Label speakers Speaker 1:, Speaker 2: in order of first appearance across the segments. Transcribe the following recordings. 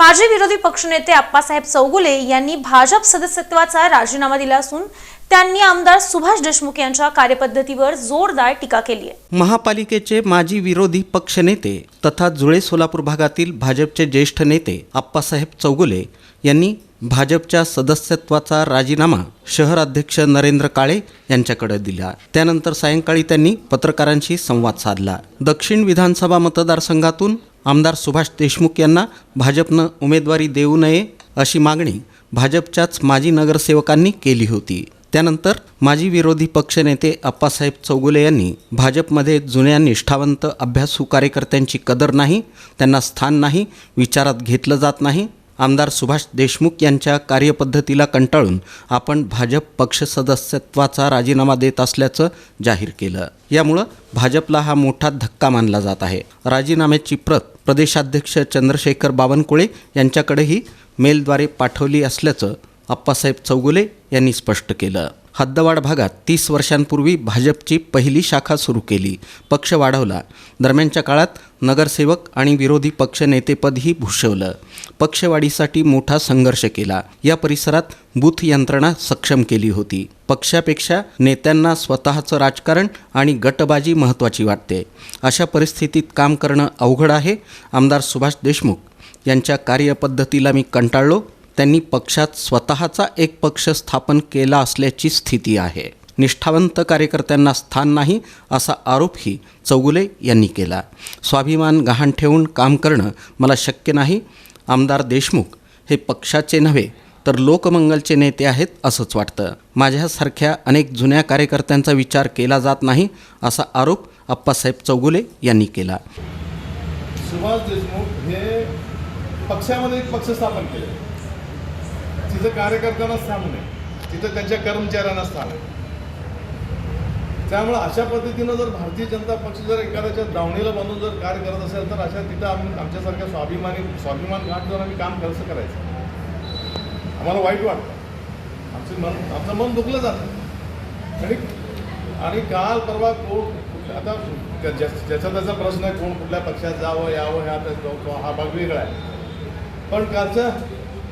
Speaker 1: माजी विरोधी पक्षनेते आप्पासाहेब चौगुले यांनी भाजप सदस्यत्वाचा राजीनामा दिला असून त्यांनी आमदार सुभाष देशमुख यांच्या कार्यपद्धतीवर जोरदार टीका केली आहे.
Speaker 2: महापालिकेचे माजी विरोधी पक्षनेते तथा जुळे सोलापूर भागातील भाजपचे ज्येष्ठ नेते आप्पासाहेब चौगुले यांनी भाजपच्या सदस्यत्वाचा राजीनामा शहर अध्यक्ष नरेंद्र काळे यांच्याकडे दिला. त्यानंतर सायंकाळी त्यांनी पत्रकारांशी संवाद साधला. दक्षिण विधानसभा मतदारसंघातून आमदार सुभाष देशमुख यांना भाजपनं उमेदवारी देऊ नये अशी मागणी भाजपच्याच माजी नगरसेवकांनी केली होती. त्यानंतर माजी विरोधी पक्षनेते अप्पासाहेब चौगुले यांनी भाजपमध्ये जुन्या निष्ठावंत अभ्यासू कार्यकर्त्यांची कदर नाही त्यांना स्थान नाही विचारात घेतलं जात नाही आमदार सुभाष देशमुख यांच्या कार्यपद्धतीला कंटाळून आपण भाजप पक्ष सदस्यत्वाचा राजीनामा देत असल्याचं जाहीर केलं. यामुळं भाजपला हा मोठा धक्का मानला जात आहे. राजीनाम्याची प्रत प्रदेशाध्यक्ष चंद्रशेखर बावनकुळे यांच्याकडेही मेलद्वारे पाठवली असल्याचं अप्पासाहेब चौगुले यांनी स्पष्ट केलं. हद्दवाड भागात तीस वर्षांपूर्वी भाजपची पहिली शाखा सुरू केली. पक्ष वाढवला. दरम्यानच्या काळात नगरसेवक आणि विरोधी पक्षनेतेपदही भूषवलं. पक्षवाढीसाठी मोठा संघर्ष केला. या परिसरात बूथ यंत्रणा सक्षम केली होती. पक्षापेक्षा नेत्यांना स्वतःचं राजकारण आणि गटबाजी महत्त्वाची वाटते. अशा परिस्थितीत काम करणं अवघड आहे आमदार सुभाष देशमुख. यांच्या कार्यपद्धतीला मी कंटाळलो. त्यांनी पक्षात स्वतःचा एक पक्ष स्थापन केला असल्याची स्थिती आहे. निष्ठावंत कार्यकर्त्यांना स्थान नाही असा आरोपही चौगुले यांनी केला. स्वाभिमान गहाण ठेवून काम करणं मला शक्य नाही. आमदार देशमुख हे पक्षाचे नव्हे तर लोकमंगलचे नेते आहेत असंच वाटतं. माझ्यासारख्या अनेक जुन्या कार्यकर्त्यांचा विचार केला जात नाही असा आरोप अप्पासाहेब चौगुले यांनी केला.
Speaker 3: सुभाष देशमुख हे पक्षामध्ये एक पक्ष स्थापन केले. तिथं कार्यकर्त्यांना स्थान नाही. तिथं त्यांच्या कर्मचाऱ्यांना स्थान आहे त्यामुळं अशा पद्धतीनं जर भारतीय जनता पक्ष जर एखाद्याच्या दावणीला बांधून जर कार्य करत असेल तर अशा तिथं आम्ही आमच्यासारख्या स्वाभिमानी स्वाभिमान घाट जर आम्ही काम कसं करायचं. आम्हाला वाईट वाटतं. आमचं मन आमचं मन दुखलं जातं. आणि आणि काल परवा कोण आता ज्या- ज्याचा त्याचा प्रश्न आहे कोण कुठल्या पक्षात जावं यावं ह्या त्या- हा भाग वेगळा आहे. पण कालच्या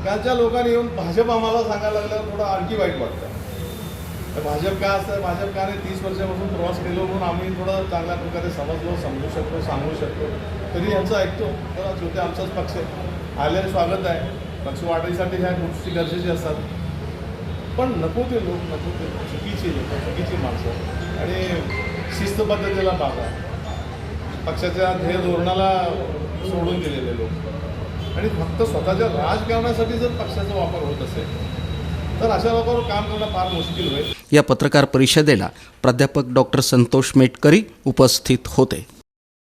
Speaker 3: कालच्या लोकांनी येऊन भाजप आम्हाला सांगायला लागल्यावर थोडं आणखी वाईट वाटतं. तर भाजप काय असतं भाजप काय नाही तीस वर्षापासून प्रवास केलो म्हणून आम्ही थोडं चांगल्या प्रकारे समजलो समजू शकतो सांगू शकतो तरी यांचं ऐकतो. तर छोटे आमचाच पक्ष आहे. स्वागत आहे. पक्ष वाढीसाठी ह्या गोष्टी गरजेच्या असतात. पण नको ते लोक नको ते चुकीचे लोक चुकीची माणसं. आणि शिस्तबद्धतेला बाधा. पक्षाच्या ध्येय धोरणाला सोडून गेलेले लोक. आणि फक्त स्वतःच्या राजकारणासाठी जर पक्षाचा वापर होत असेल तर अशा लोकांवर काम करणं फार मुश्किल होईल.
Speaker 2: या पत्रकार परिषदेला प्राध्यापक डॉक्टर संतोष मेटकरी उपस्थित होते.